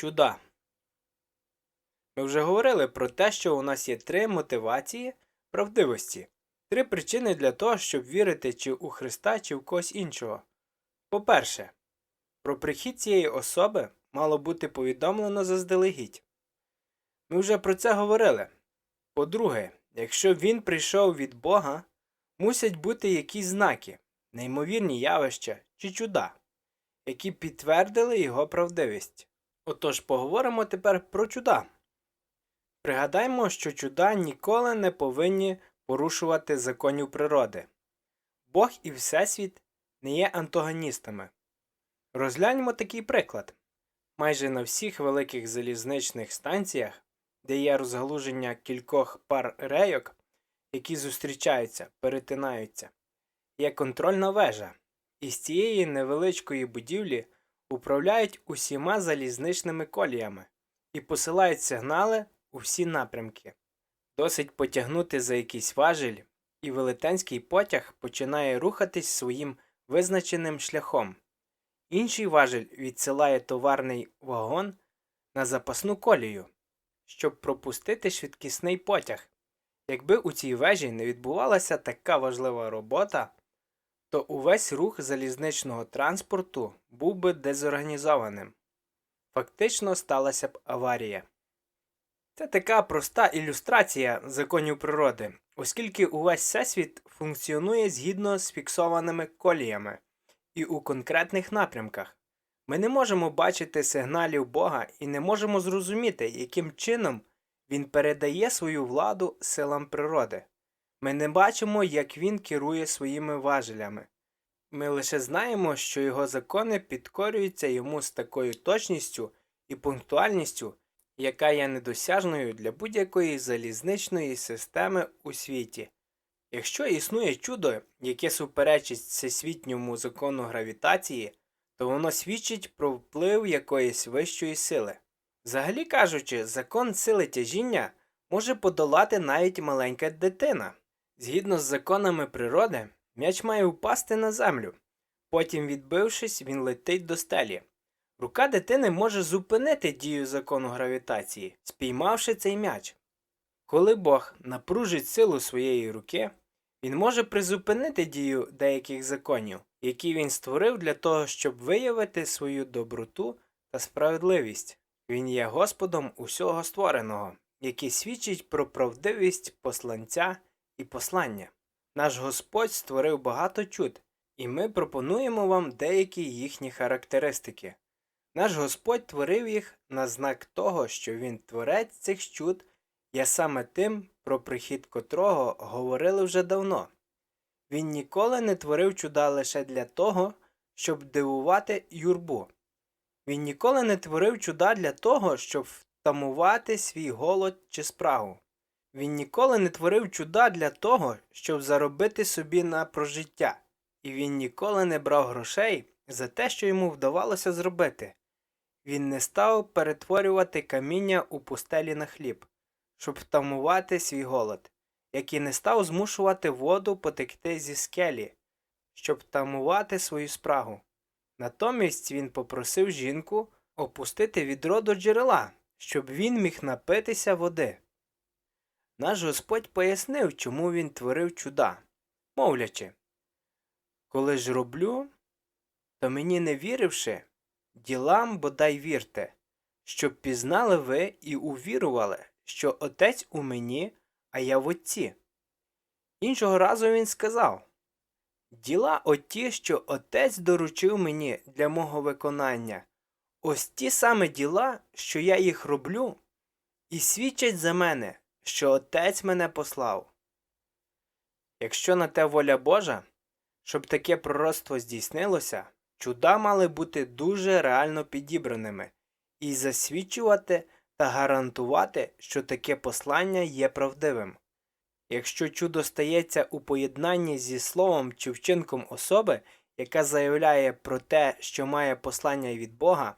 Чуда. Ми вже говорили про те, що у нас є три мотивації правдивості, три причини для того, щоб вірити чи у Христа, чи в когось іншого. По-перше, про прихід цієї особи мало бути повідомлено заздалегідь. Ми вже про це говорили. По-друге, якщо він прийшов від Бога, мусять бути якісь знаки, неймовірні явища чи чуда, які підтвердили його правдивість. Отож поговоримо тепер про чуда. Пригадаймо, що чуда ніколи не повинні порушувати законів природи. Бог і Всесвіт не є антагоністами. Розгляньмо такий приклад. Майже на всіх великих залізничних станціях, де є розгалуження кількох пар рейок, які зустрічаються, перетинаються, є контрольна вежа, і з цієї невеличкої будівлі управляють усіма залізничними коліями і посилають сигнали у всі напрямки. Досить потягнути за якийсь важіль, і велетенський потяг починає рухатись своїм визначеним шляхом. Інший важіль відсилає товарний вагон на запасну колію, щоб пропустити швидкісний потяг. Якби у цій вежі не відбувалася така важлива робота, то увесь рух залізничного транспорту був би дезорганізованим. Фактично сталася б аварія. Це така проста ілюстрація законів природи, оскільки увесь всесвіт функціонує згідно з фіксованими коліями і у конкретних напрямках. Ми не можемо бачити сигналів Бога і не можемо зрозуміти, яким чином Він передає свою владу силам природи. Ми не бачимо, як він керує своїми важелями. Ми лише знаємо, що його закони підкорюються йому з такою точністю і пунктуальністю, яка є недосяжною для будь-якої залізничної системи у світі. Якщо існує чудо, яке суперечить всесвітньому закону гравітації, то воно свідчить про вплив якоїсь вищої сили. Взагалі кажучи, закон сили тяжіння може подолати навіть маленька дитина. Згідно з законами природи, м'яч має впасти на землю. Потім, відбившись, він летить до стелі. Рука дитини може зупинити дію закону гравітації, спіймавши цей м'яч. Коли Бог напружить силу своєї руки, він може призупинити дію деяких законів, які він створив для того, щоб виявити свою доброту та справедливість. Він є Господом усього створеного, який свідчить про правдивість посланця і послання. Наш Господь створив багато чуд, і ми пропонуємо вам деякі їхні характеристики. Наш Господь творив їх на знак того, що Він творець цих чуд є саме тим, про прихід котрого говорили вже давно. Він ніколи не творив чуда лише для того, щоб дивувати юрбу. Він ніколи не творив чуда для того, щоб втамувати свій голод чи спрагу. Він ніколи не творив чуда для того, щоб заробити собі на прожиття, і він ніколи не брав грошей за те, що йому вдавалося зробити. Він не став перетворювати каміння у пустелі на хліб, щоб втамувати свій голод, як і не став змушувати воду потекти зі скелі, щоб втамувати свою спрагу. Натомість він попросив жінку опустити відро до джерела, щоб він міг напитися води. Наш Господь пояснив, чому він творив чуда, мовлячи Коли ж роблю, то мені не віривши, ділам бодай вірте, щоб пізнали ви і увірували, що Отець у мені, а я в Отці. Іншого разу він сказав Діла оті, що Отець доручив мені для мого виконання, ось ті саме діла, що я їх роблю, і свідчать за мене, що Отець мене послав. Якщо на те воля Божа, щоб таке пророцтво здійснилося, чуда мали бути дуже реально підібраними і засвідчувати та гарантувати, що таке послання є правдивим. Якщо чудо стається у поєднанні зі словом чи вчинком особи, яка заявляє про те, що має послання від Бога,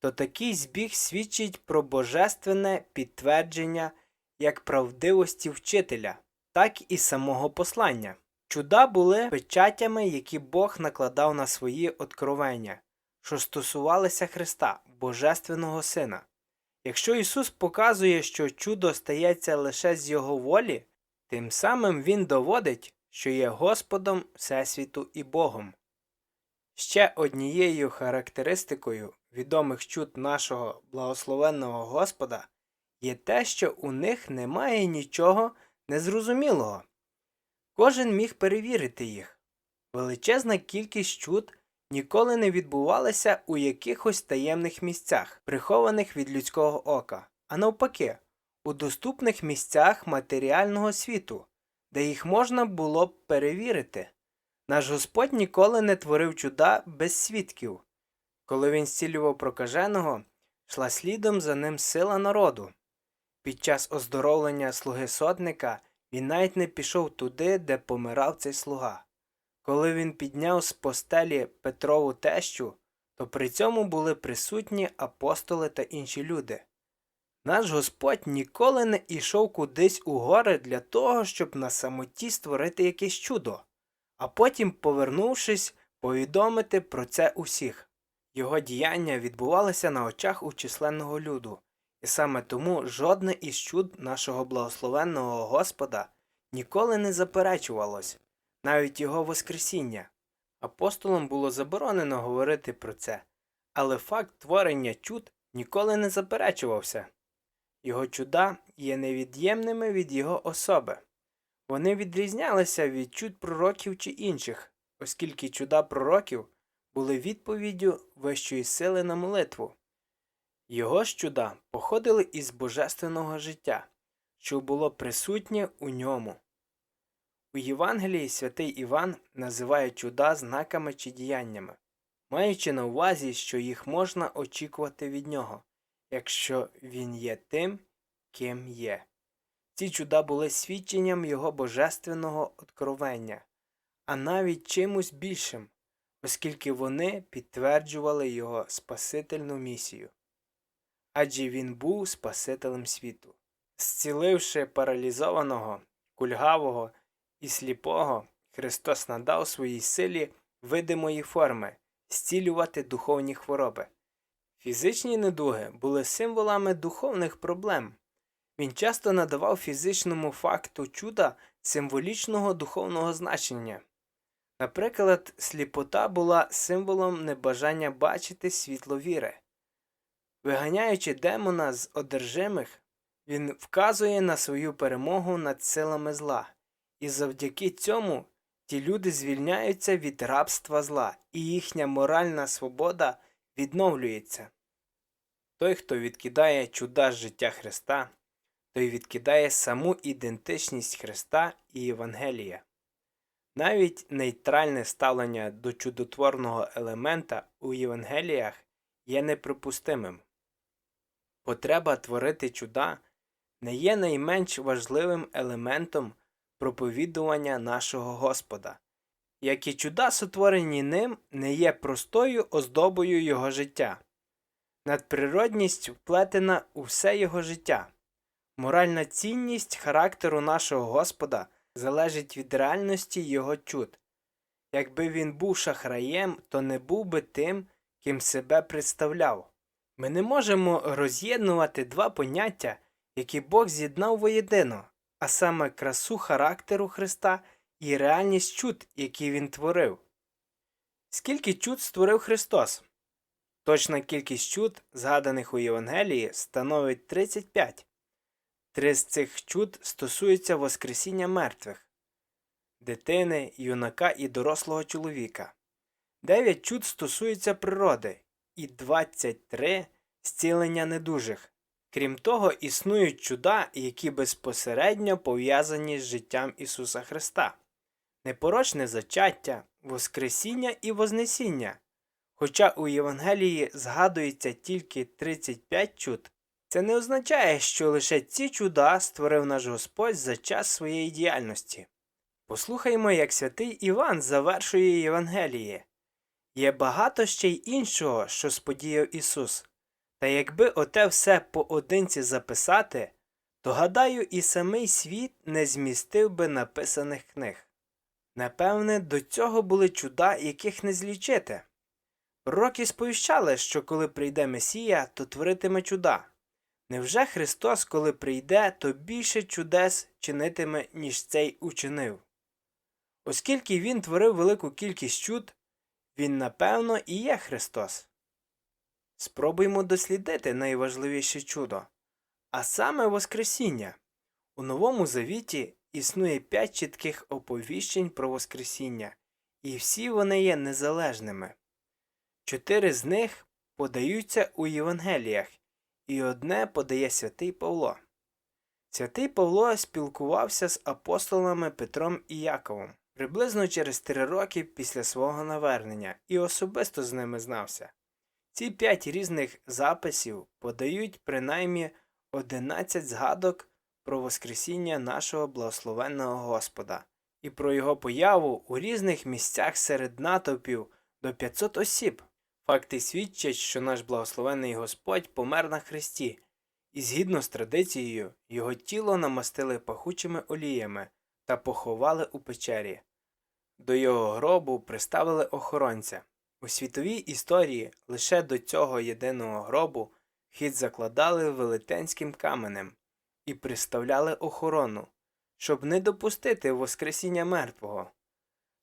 то такий збіг свідчить про божественне підтвердження як правдивості вчителя, так і самого послання. Чуда були печатями, які Бог накладав на свої откровення, що стосувалися Христа, Божественного Сина. Якщо Ісус показує, що чудо стається лише з Його волі, тим самим Він доводить, що є Господом Всесвіту і Богом. Ще однією характеристикою відомих чуд нашого благословенного Господа є те, що у них немає нічого незрозумілого. Кожен міг перевірити їх. Величезна кількість чуд ніколи не відбувалася у якихось таємних місцях, прихованих від людського ока, а навпаки, у доступних місцях матеріального світу, де їх можна було б перевірити. Наш Господь ніколи не творив чуда без свідків. Коли він зцілював прокаженого, йшла слідом за ним сила народу. Під час оздоровлення слуги сотника він навіть не пішов туди, де помирав цей слуга. Коли він підняв з постелі Петрову тещу, то при цьому були присутні апостоли та інші люди. Наш Господь ніколи не ішов кудись у гори для того, щоб на самоті створити якесь чудо, а потім, повернувшись, повідомити про це усіх. Його діяння відбувалися на очах у численного люду, і саме тому жодне із чуд нашого благословенного Господа ніколи не заперечувалось, навіть його Воскресіння. Апостолам було заборонено говорити про це, але факт творення чуд ніколи не заперечувався. Його чуда є невід'ємними від його особи. Вони відрізнялися від чуд пророків чи інших, оскільки чуда пророків були відповіддю вищої сили на молитву. Його ж чуда походили із божественного життя, що було присутнє у ньому. У Євангелії святий Іван називає чуда знаками чи діяннями, маючи на увазі, що їх можна очікувати від нього, якщо він є тим, ким є. Ці чуда були свідченням його божественного откровення, а навіть чимось більшим, оскільки вони підтверджували його спасительну місію. Адже він був Спасителем світу. Зціливши паралізованого, кульгавого і сліпого, Христос надав своїй силі видимої форми зцілювати духовні хвороби. Фізичні недуги були символами духовних проблем. Він часто надавав фізичному факту чуда символічного духовного значення. Наприклад, сліпота була символом небажання бачити світло віри. Виганяючи демона з одержимих, він вказує на свою перемогу над силами зла, і завдяки цьому ті люди звільняються від рабства зла, і їхня моральна свобода відновлюється. Той, хто відкидає чуда життя Христа, той відкидає саму ідентичність Христа і Євангелія. Навіть нейтральне ставлення до чудотворного елемента у Євангеліях є неприпустимим. Потреба творити чуда не є найменш важливим елементом проповідування нашого Господа, як і чуда, сотворені ним, не є простою оздобою його життя. Надприродність вплетена у все його життя. Моральна цінність характеру нашого Господа залежить від реальності його чуд. Якби він був шахраєм, то не був би тим, ким себе представляв. Ми не можемо роз'єднувати два поняття, які Бог з'єднав воєдино, а саме красу характеру Христа і реальність чуд, які Він творив. Скільки чуд створив Христос? Точна кількість чуд, згаданих у Євангелії, становить 35. Три з цих чуд стосуються Воскресіння мертвих, дитини, юнака і дорослого чоловіка. Дев'ять чуд стосуються природи, і 23 зцілення недужих. Крім того, існують чуда, які безпосередньо пов'язані з життям Ісуса Христа, непорочне зачаття, Воскресіння і Вознесіння. Хоча у Євангелії згадується тільки 35 чуд, це не означає, що лише ці чуда створив наш Господь за час своєї діяльності. Послухаймо, як святий Іван завершує Євангеліє. Є багато ще й іншого, що сподіяв Ісус. Та якби оте все поодинці записати, то гадаю, і самий світ не змістив би написаних книг. Напевне, до цього були чуда, яких не злічити. Пророки сповіщали, що коли прийде Месія, то творитиме чуда. Невже Христос, коли прийде, то більше чудес чинитиме, ніж цей учинив? Оскільки він творив велику кількість чуд, він напевно і є Христос. Спробуймо дослідити найважливіше чудо, а саме Воскресіння. У Новому Завіті існує п'ять чітких оповіщень про Воскресіння, і всі вони є незалежними. Чотири з них подаються у Євангеліях, і одне подає святий Павло. Святий Павло спілкувався з апостолами Петром і Яковом приблизно через три роки після свого навернення і особисто з ними знався. Ці п'ять різних записів подають принаймні 11 згадок про Воскресіння нашого благословенного Господа і про його появу у різних місцях серед натовпів до 500 осіб. Факти свідчать, що наш благословенний Господь помер на Христі, і згідно з традицією, його тіло намастили пахучими оліями та поховали у печері. До його гробу приставили охоронця. У світовій історії лише до цього єдиного гробу вхід закладали велетенським каменем і приставляли охорону, щоб не допустити Воскресіння мертвого.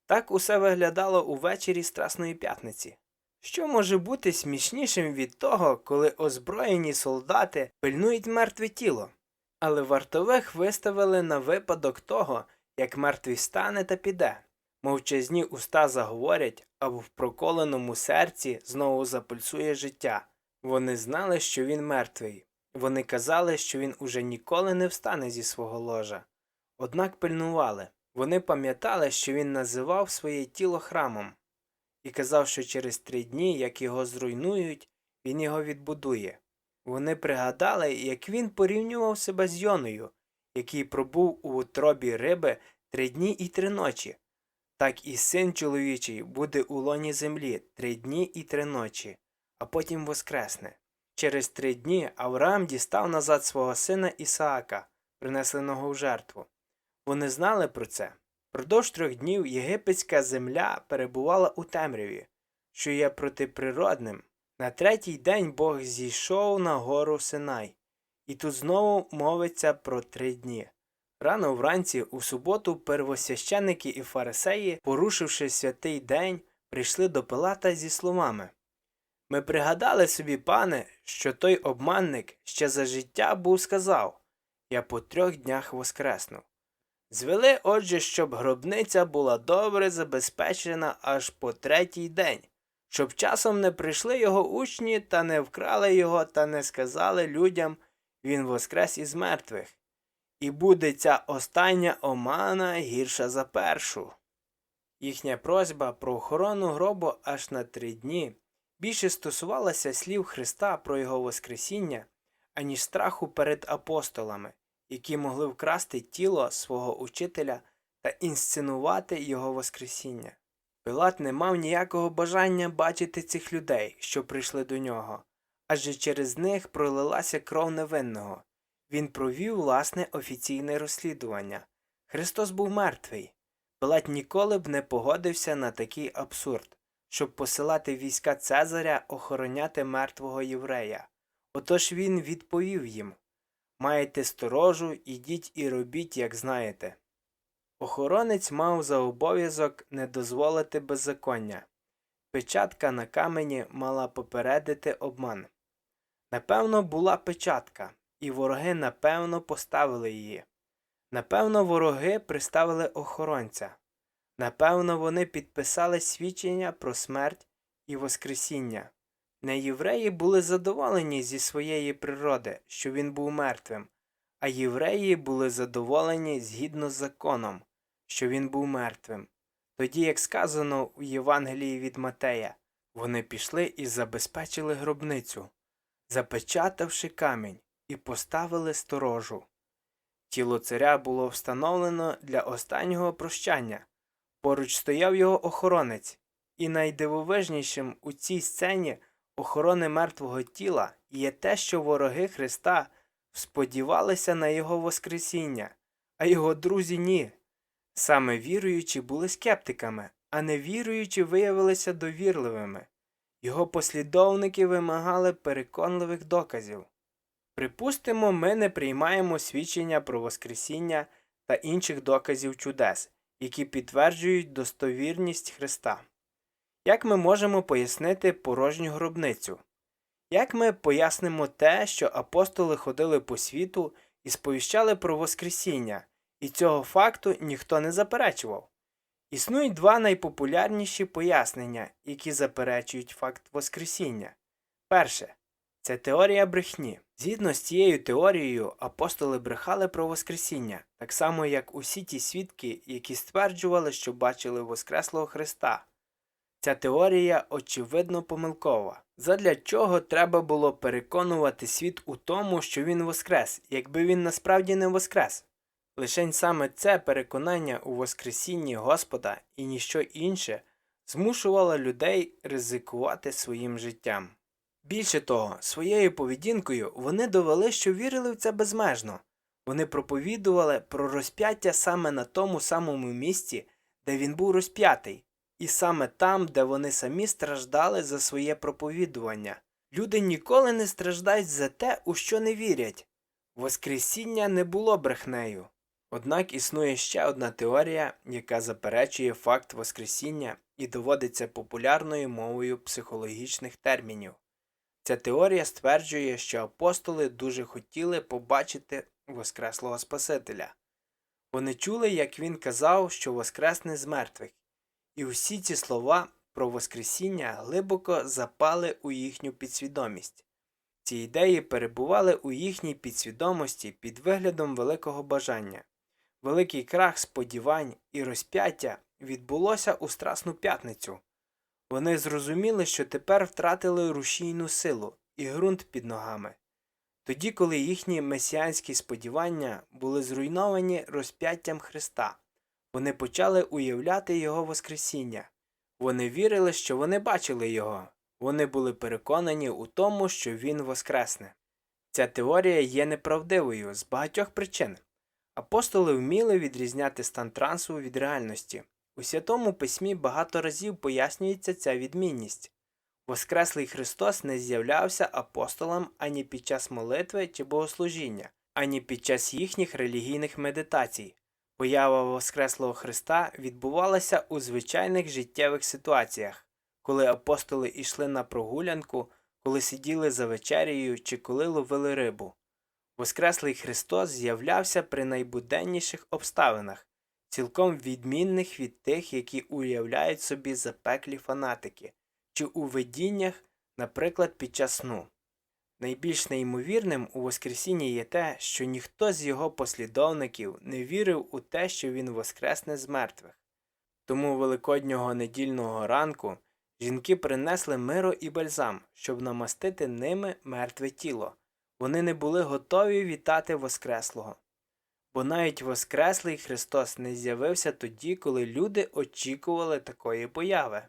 Так усе виглядало увечері Страсної п'ятниці. Що може бути смішнішим від того, коли озброєні солдати пильнують мертве тіло, але вартових виставили на випадок того, як мертвий стане та піде. Мовчазні уста заговорять, а в проколеному серці знову запульсує життя. Вони знали, що він мертвий. Вони казали, що він уже ніколи не встане зі свого ложа. Однак пильнували. Вони пам'ятали, що він називав своє тіло храмом і казав, що через три дні, як його зруйнують, він його відбудує. Вони пригадали, як він порівнював себе з Йоною, який пробув у утробі риби три дні і три ночі. Так і син чоловічий буде у лоні землі три дні і три ночі, а потім воскресне. Через три дні Авраам дістав назад свого сина Ісаака, принесеного в жертву. Вони знали про це. Продовж трьох днів єгипетська земля перебувала у темряві, що є протиприродним. На третій день Бог зійшов на гору Синай, і тут знову мовиться про три дні. Рано вранці, у суботу, первосвященники і фарисеї, порушивши святий день, прийшли до Пилата зі словами Ми пригадали собі, пане, що той обманник ще за життя був сказав Я по трьох днях воскресну. Звели, отже, щоб гробниця була добре забезпечена аж по третій день, щоб часом не прийшли його учні та не вкрали його та не сказали людям він воскрес із мертвих. І буде ця остання омана гірша за першу. Їхня просьба про охорону гробу аж на три дні більше стосувалася слів Христа про його Воскресіння, аніж страху перед апостолами, які могли вкрасти тіло свого учителя та інсценувати його Воскресіння. Пилат не мав ніякого бажання бачити цих людей, що прийшли до нього, адже через них пролилася кров невинного. Він провів власне офіційне розслідування. Христос був мертвий. Пилат ніколи б не погодився на такий абсурд, щоб посилати війська Цезаря охороняти мертвого єврея. Отож він відповів їм Маєте сторожу, ідіть і робіть, як знаєте. Охоронець мав за обов'язок не дозволити беззаконня. Печатка на камені мала попередити обман. Напевно, була печатка, і вороги напевно поставили її. Напевно, вороги приставили охоронця. Напевно, вони підписали свідчення про смерть і Воскресіння. Неєвреї були задоволені зі своєї природи, що він був мертвим, а євреї були задоволені згідно з законом, що він був мертвим. Тоді, як сказано у Євангелії від Матея, вони пішли і забезпечили гробницю, запечатавши камінь, і поставили сторожу. Тіло царя було встановлено для останнього прощання. Поруч стояв його охоронець, і найдивовижнішим у цій сцені охорони мертвого тіла є те, що вороги Христа сподівалися на Його Воскресіння, а його друзі ні. Саме віруючі були скептиками, а невіруючі виявилися довірливими. Його послідовники вимагали переконливих доказів. Припустимо, ми не приймаємо свідчення про Воскресіння та інших доказів чудес, які підтверджують достовірність Христа. Як ми можемо пояснити порожню гробницю? Як ми пояснимо те, що апостоли ходили по світу і сповіщали про Воскресіння, і цього факту ніхто не заперечував? Існують два найпопулярніші пояснення, які заперечують факт Воскресіння. Перше це теорія брехні. Згідно з цією теорією, апостоли брехали про Воскресіння, так само як усі ті свідки, які стверджували, що бачили Воскреслого Христа. Ця теорія очевидно помилкова. Задля чого треба було переконувати світ у тому, що він воскрес, якби він насправді не воскрес? Лишень саме це переконання у Воскресінні Господа і ніщо інше змушувало людей ризикувати своїм життям. Більше того, своєю поведінкою вони довели, що вірили в це безмежно. Вони проповідували про розп'яття саме на тому самому місці, де він був розп'ятий, і саме там, де вони самі страждали за своє проповідування. Люди ніколи не страждають за те, у що не вірять. Воскресіння не було брехнею. Однак існує ще одна теорія, яка заперечує факт Воскресіння і доводиться популярною мовою психологічних термінів. Ця теорія стверджує, що апостоли дуже хотіли побачити Воскреслого Спасителя. Вони чули, як він казав, що воскресне з мертвих, і всі ці слова про Воскресіння глибоко запали у їхню підсвідомість. Ці ідеї перебували у їхній підсвідомості під виглядом великого бажання. Великий крах сподівань і розп'яття відбулося у Страсну п'ятницю. Вони зрозуміли, що тепер втратили рушійну силу і ґрунт під ногами. Тоді, коли їхні месіанські сподівання були зруйновані розп'яттям Христа, вони почали уявляти Його Воскресіння. Вони вірили, що вони бачили Його, вони були переконані у тому, що Він воскресне. Ця теорія є неправдивою з багатьох причин. Апостоли вміли відрізняти стан трансу від реальності. У Святому Письмі багато разів пояснюється ця відмінність. Воскреслий Христос не з'являвся апостолам ані під час молитви чи богослужіння, ані під час їхніх релігійних медитацій. Поява Воскреслого Христа відбувалася у звичайних життєвих ситуаціях, коли апостоли йшли на прогулянку, коли сиділи за вечерею чи коли ловили рибу. Воскреслий Христос з'являвся при найбуденніших обставинах, цілком відмінних від тих, які уявляють собі запеклі фанатики, чи у видіннях, наприклад, під час сну. Найбільш неймовірним у Воскресінні є те, що ніхто з його послідовників не вірив у те, що він воскресне з мертвих. Тому великоднього недільного ранку жінки принесли миро і бальзам, щоб намастити ними мертве тіло. Вони не були готові вітати Воскреслого. Бо навіть Воскреслий Христос не з'явився тоді, коли люди очікували такої появи.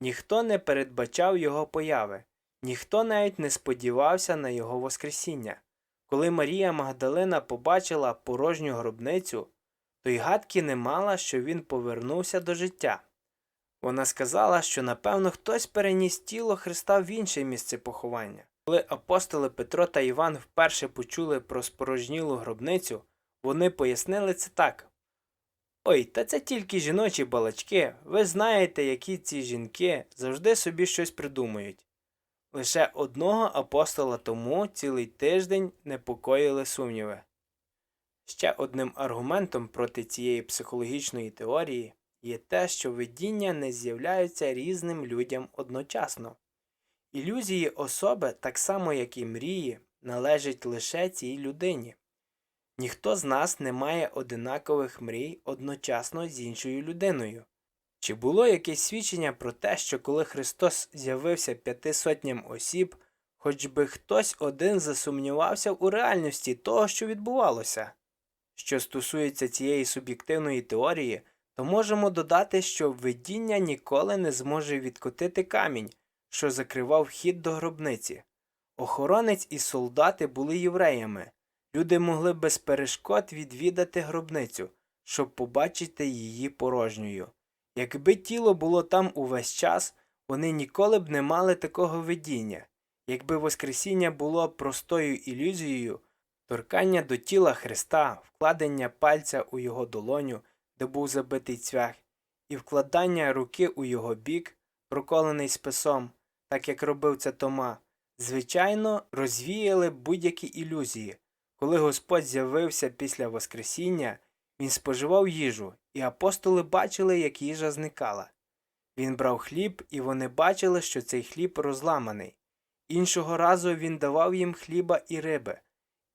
Ніхто не передбачав його появи, ніхто навіть не сподівався на його Воскресіння. Коли Марія Магдалина побачила порожню гробницю, то й гадки не мала, що він повернувся до життя. Вона сказала, що напевно хтось переніс тіло Христа в інше місце поховання. Коли апостоли Петро та Іван вперше почули про спорожнілу гробницю, вони пояснили це так. Ой, та це тільки жіночі балачки. Ви знаєте, які ці жінки завжди собі щось придумують. Лише одного апостола тому цілий тиждень непокоїли сумніви. Ще одним аргументом проти цієї психологічної теорії є те, що видіння не з'являються різним людям одночасно. Ілюзії особи, так само як і мрії, належать лише цій людині. Ніхто з нас не має одинакових мрій одночасно з іншою людиною. Чи було якесь свідчення про те, що коли Христос з'явився п'яти сотням осіб, хоч би хтось один засумнівався у реальності того, що відбувалося? Що стосується цієї суб'єктивної теорії, то можемо додати, що видіння ніколи не зможе відкотити камінь, що закривав вхід до гробниці. Охоронець і солдати були євреями. Люди могли без перешкод відвідати гробницю, щоб побачити її порожньою. Якби тіло було там увесь час, вони ніколи б не мали такого видіння, якби Воскресіння було простою ілюзією, торкання до тіла Христа, вкладення пальця у його долоню, де був забитий цвях, і вкладання руки у його бік, проколений списом, так як робив це Тома, звичайно, розвіяли будь-які ілюзії. Коли Господь з'явився після Воскресіння, він споживав їжу, і апостоли бачили, як їжа зникала. Він брав хліб, і вони бачили, що цей хліб розламаний. Іншого разу він давав їм хліба і риби.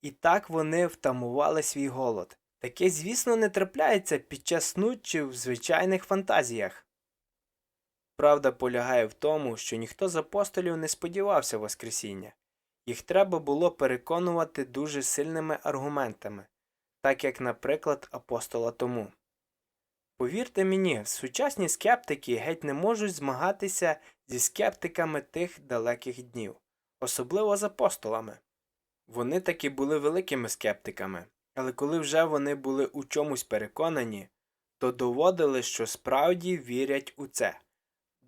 І так вони втамували свій голод. Таке, звісно, не трапляється під час сну чи в звичайних фантазіях. Правда полягає в тому, що ніхто з апостолів не сподівався Воскресіння. Їх треба було переконувати дуже сильними аргументами, так як, наприклад, апостола тому. Повірте мені, сучасні скептики геть не можуть змагатися зі скептиками тих далеких днів, особливо з апостолами. Вони таки були великими скептиками, але коли вже вони були у чомусь переконані, то доводили, що справді вірять у це,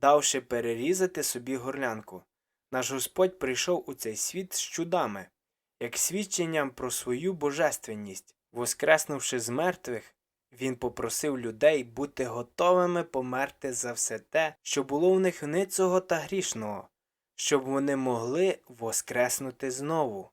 давши перерізати собі горлянку. Наш Господь прийшов у цей світ з чудами, як свідченням про свою божественність, воскреснувши з мертвих, він попросив людей бути готовими померти за все те, що було в них ницого та грішного, щоб вони могли воскреснути знову.